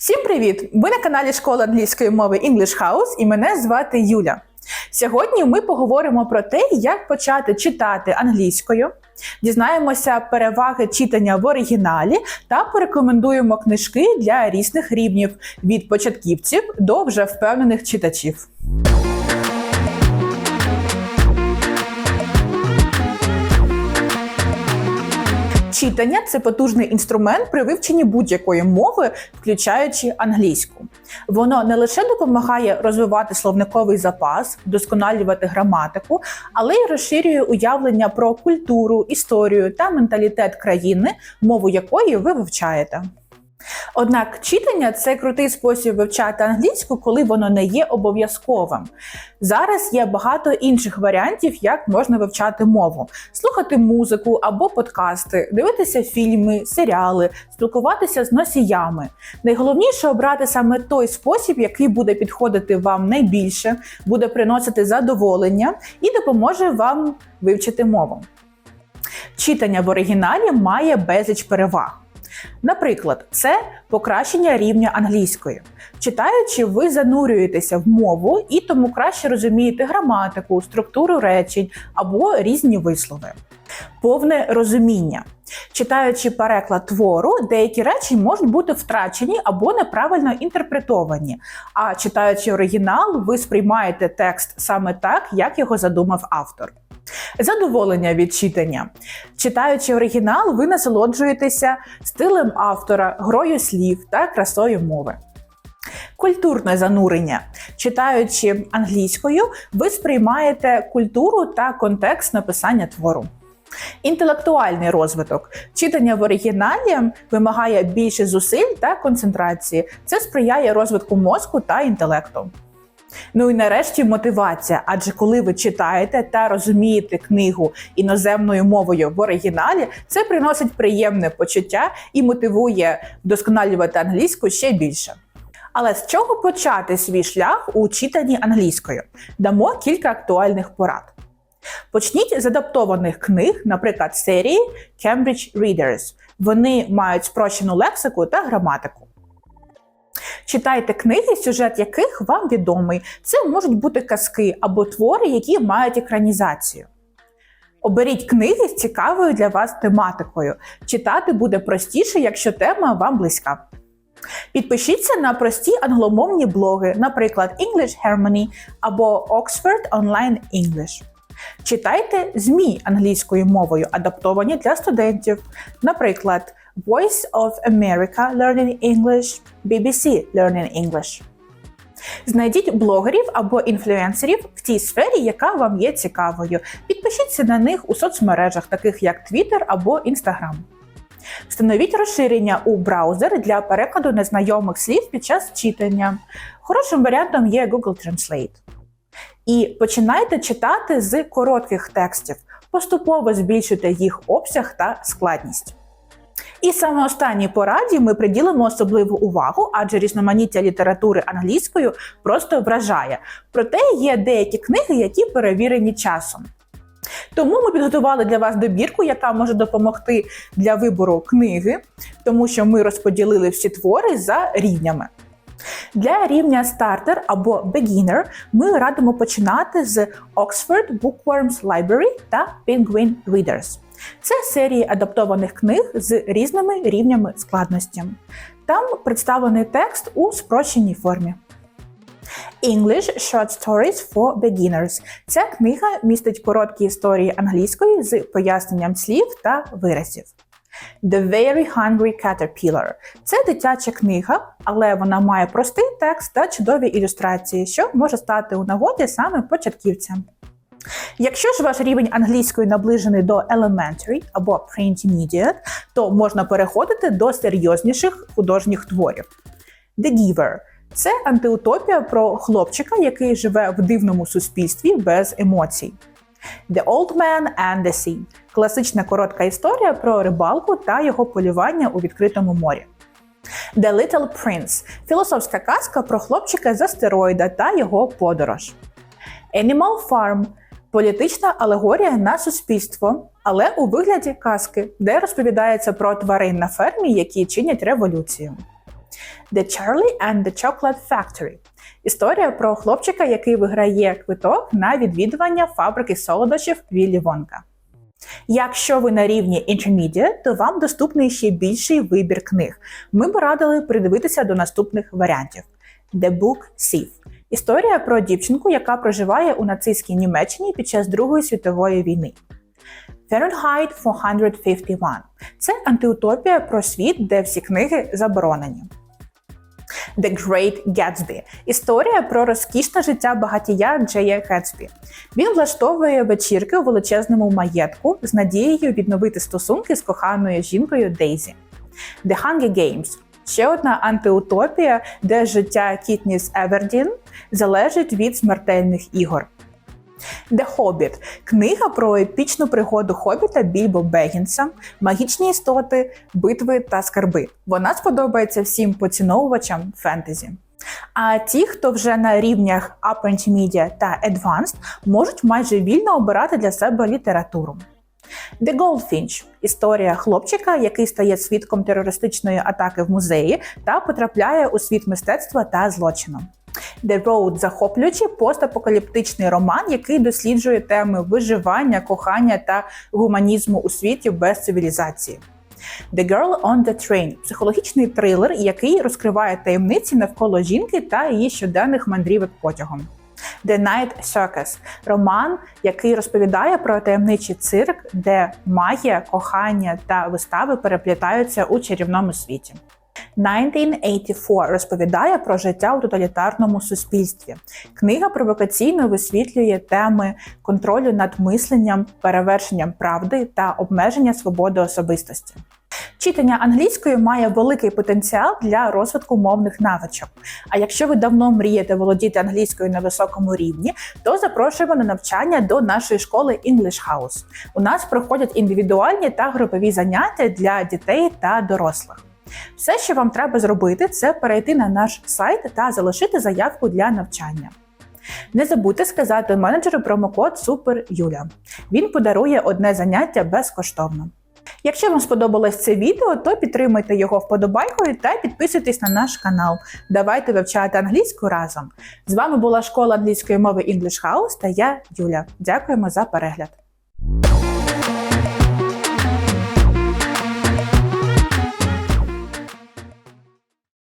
Всім привіт! Ви на каналі Школа англійської мови English House і мене звати Юля. Сьогодні ми поговоримо про те, як почати читати англійською, дізнаємося переваги читання в оригіналі та порекомендуємо книжки для різних рівнів від початківців до вже впевнених читачів. Читання це потужний інструмент при вивченні будь-якої мови, включаючи англійську. Воно не лише допомагає розвивати словниковий запас, вдосконалювати граматику, але й розширює уявлення про культуру, історію та менталітет країни, мову якої ви вивчаєте. Однак читання це крутий спосіб вивчати англійську, коли воно не є обов'язковим. Зараз є багато інших варіантів, як можна вивчати мову: слухати музику або подкасти, дивитися фільми, серіали, спілкуватися з носіями. Найголовніше обрати саме той спосіб, який буде підходити вам найбільше, буде приносити задоволення і допоможе вам вивчити мову. Читання в оригіналі має безліч переваг. Наприклад, це покращення рівня англійської. Читаючи, ви занурюєтеся в мову і тому краще розумієте граматику, структуру речень або різні вислови. Повне розуміння. Читаючи переклад твору, деякі речі можуть бути втрачені або неправильно інтерпретовані. А читаючи оригінал, ви сприймаєте текст саме так, як його задумав автор. Задоволення від читання. Читаючи оригінал, ви насолоджуєтеся стилем автора, грою слів та красою мови. Культурне занурення. Читаючи англійською, ви сприймаєте культуру та контекст написання твору. Інтелектуальний розвиток. Читання в оригіналі вимагає більше зусиль та концентрації. Це сприяє розвитку мозку та інтелекту. Ну і нарешті мотивація. Адже коли ви читаєте та розумієте книгу іноземною мовою в оригіналі, це приносить приємне почуття і мотивує вдосконалювати англійську ще більше. Але з чого почати свій шлях у читанні англійською? Дамо кілька актуальних порад. Почніть з адаптованих книг, наприклад, серії Cambridge Readers. Вони мають спрощену лексику та граматику. Читайте книги, сюжет яких вам відомий. Це можуть бути казки або твори, які мають екранізацію. Оберіть книги з цікавою для вас тематикою. Читати буде простіше, якщо тема вам близька. Підпишіться на прості англомовні блоги, наприклад, English Harmony або Oxford Online English. Читайте ЗМІ англійською мовою, адаптовані для студентів, наприклад, Voice of America Learning English, BBC Learning English. Знайдіть блогерів або інфлюенсерів в тій сфері, яка вам є цікавою. Підпишіться на них у соцмережах, таких як Twitter або Instagram. Встановіть розширення у браузер для перекладу незнайомих слів під час читання. Хорошим варіантом є Google Translate. І починайте читати з коротких текстів, поступово збільшуйте їх обсяг та складність. І саме останній пораді ми приділимо особливу увагу, адже різноманіття літератури англійською просто вражає. Проте є деякі книги, які перевірені часом. Тому ми підготували для вас добірку, яка може допомогти для вибору книги, тому що ми розподілили всі твори за рівнями. Для рівня стартер або beginner ми радимо починати з Oxford Bookworms Library та Penguin Readers. Це серії адаптованих книг з різними рівнями складності. Там представлений текст у спрощеній формі. English Short Stories for Beginners. Ця книга містить короткі історії англійської з поясненням слів та виразів. The Very Hungry Caterpillar. Це дитяча книга, але вона має простий текст та чудові ілюстрації, що може стати у нагоді саме початківцям. Якщо ж ваш рівень англійської наближений до elementary або pre-intermediate, то можна переходити до серйозніших художніх творів. The Giver це антиутопія про хлопчика, який живе в дивному суспільстві без емоцій. The Old Man and the Sea класична коротка історія про рибалку та його полювання у відкритому морі. The Little Prince філософська казка про хлопчика з астероїда та його подорож. Animal Farm політична алегорія на суспільство, але у вигляді казки, де розповідається про тварин на фермі, які чинять революцію. The Charlie and the Chocolate Factory. Історія про хлопчика, який виграє квиток на відвідування фабрики солодощів Віллі Вонка. Якщо ви на рівні Intermediate, то вам доступний ще більший вибір книг. Ми б радили придивитися до наступних варіантів: The Book Thief. Історія про дівчинку, яка проживає у нацистській Німеччині під час Другої світової війни. Fahrenheit 451 – це антиутопія про світ, де всі книги заборонені. The Great Gatsby – історія про розкішне життя багатія Джея Гетсбі. Він влаштовує вечірки у величезному маєтку з надією відновити стосунки з коханою жінкою Дейзі. The Hunger Games – ще одна антиутопія, де життя Кітніс Евердін залежить від смертельних ігор. The Hobbit – книга про епічну пригоду Хобіта Більбо Бегінса, магічні істоти, битви та скарби. Вона сподобається всім поціновувачам фентезі. А ті, хто вже на рівнях Upper Intermediate та Advanced, можуть майже вільно обирати для себе літературу. The Goldfinch – історія хлопчика, який стає свідком терористичної атаки в музеї та потрапляє у світ мистецтва та злочину. The Road – захоплюючий постапокаліптичний роман, який досліджує теми виживання, кохання та гуманізму у світі без цивілізації. The Girl on the Train – психологічний трилер, який розкриває таємниці навколо жінки та її щоденних мандрівок потягом. The Night Circus – роман, який розповідає про таємничий цирк, де магія, кохання та вистави переплітаються у чарівному світі. 1984 розповідає про життя у тоталітарному суспільстві. Книга провокаційно висвітлює теми контролю над мисленням, перевершенням правди та обмеження свободи особистості. Читання англійської має великий потенціал для розвитку мовних навичок. А якщо ви давно мрієте володіти англійською на високому рівні, то запрошуємо на навчання до нашої школи English House. У нас проходять індивідуальні та групові заняття для дітей та дорослих. Все, що вам треба зробити, це перейти на наш сайт та залишити заявку для навчання. Не забудьте сказати менеджеру промокод SUPERYULA. Він подарує одне заняття безкоштовно. Якщо вам сподобалось це відео, то підтримайте його вподобайкою та підписуйтесь на наш канал. Давайте вивчати англійську разом. З вами була школа англійської мови English House та я, Юля. Дякуємо за перегляд.